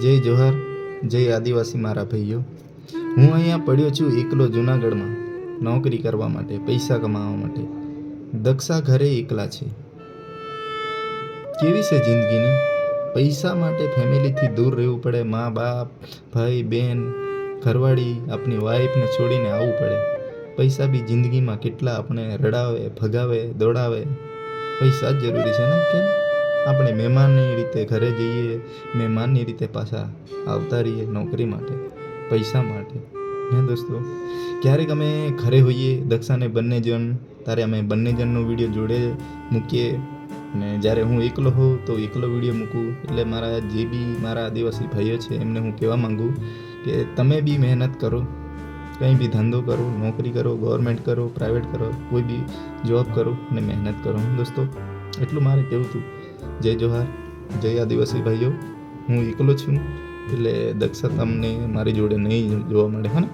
જય જોહાર, જય આદિવાસી મારા ભાઈઓ. હું અહીંયા પડ્યો છું એકલો જુનાગઢમાં, નોકરી કરવા માટે, પૈસા કમાવા માટે. દક્ષા ઘરે એકલા છે. કેવી છે જિંદગીની? પૈસા માટે ફેમિલીથી દૂર રહેવું પડે, મા બાપ, ભાઈ બહેન ઘરવાળી આપણી વાઈફને છોડીને આવવું પડે. પૈસા બી જિંદગીમાં કેટલા આપણે રડાવે, ભગાવે, દોડાવે. પૈસા જ જરૂરી છે ને, કેમ? આપણે મહેમાનની રીતે ઘરે જઈએ, મહેમાનની રીતે પાછા આવતા રહીએ નોકરી માટે, પૈસા માટે. હે દોસ્તો? ક્યારેક અમે ઘરે હોઈએ દક્ષાને બંને જણ, ત્યારે અમે બંને જણનો વીડિયો જોડે મૂકીએ. અને જ્યારે હું એકલો હોઉં, તો એકલો વીડિયો મૂકું. એટલે મારા જે બી મારા આદિવાસી ભાઈઓ છે, એમને હું કહેવા માંગુ કે તમે બી મહેનત કરો, કંઈ બી ધંધો કરો, નોકરી કરો, ગવર્મેન્ટ કરો, પ્રાઇવેટ કરો, કોઈ બી જોબ કરો અને મહેનત કરો. દોસ્તો? એટલું મારે કહેવું હતું. જય જોહાર, જય આદિવાસી ભાઈઓ. હું એકલો છું, એટલે દક્ષા તમને મારી જોડે નહીં જોવા મળે હા ને?